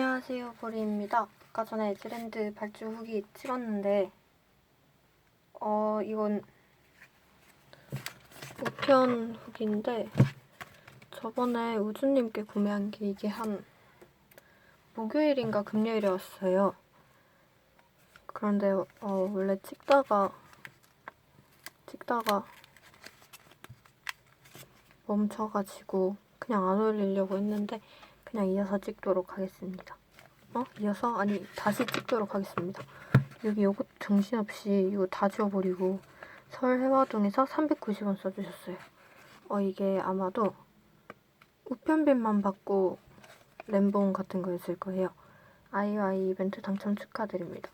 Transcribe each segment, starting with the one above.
안녕하세요, 보리입니다. 아까 전에 에즈랜드 발주 후기 찍었는데, 어, 이건 우편 후기인데, 저번에 우주님께 구매한 게 이게 한 목요일인가 금요일에 왔어요. 그런데, 어, 원래 찍다가, 찍다가 멈춰가지고 그냥 안 올리려고 했는데, 그냥 이어서 찍도록 하겠습니다. 어? 이어서? 아니, 다시 찍도록 하겠습니다. 여기 요거 정신없이 이거 다 지워버리고 서울 해화동에서 390원 써주셨어요. 어, 이게 아마도 우편빈만 받고 램봉 같은 거였을 거예요. 아이와이 이벤트 당첨 축하드립니다.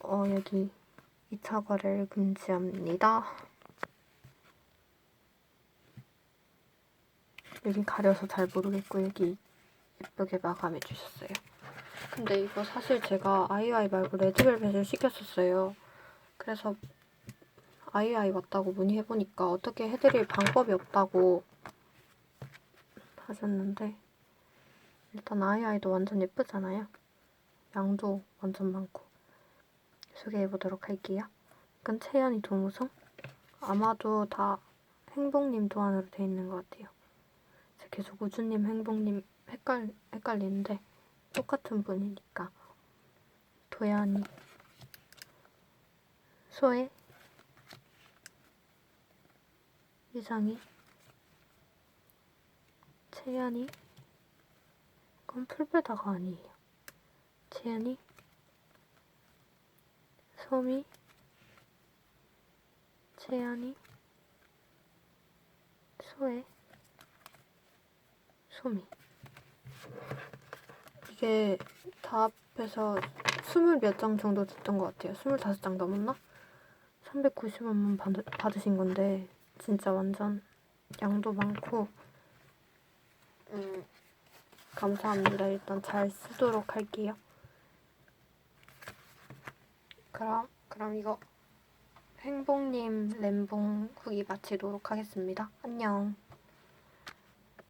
어, 여기 2차 거래를 금지합니다. 여기 가려서 잘 모르겠고 여기 예쁘게 마감해 주셨어요. 근데 이거 사실 제가 아이아이 말고 레드벨벳을 시켰었어요. 그래서 아이아이 왔다고 문의해보니까 어떻게 해드릴 방법이 없다고 하셨는데 일단 아이아이도 완전 예쁘잖아요. 양도 완전 많고 소개해보도록 할게요. 이건 채연이 동우성 아마도 다 행복님 도안으로 돼 있는 것 같아요. 계속 우주님, 행복님 헷갈, 헷갈리는데 똑같은 분이니까. 도연이. 소혜? 유정이 채연이? 그건 풀베다가 아니에요. 채연이? 소미? 채연이? 소혜 소미 이게 다 합해서 스물 몇 장 정도 됐던 것 같아요. 스물다섯 장 넘었나? 390원만 받, 받으신 건데 진짜 완전 양도 많고 음, 감사합니다. 일단 잘 쓰도록 할게요. 그럼 그럼 이거 행복님 램봉 후기 마치도록 하겠습니다. 안녕.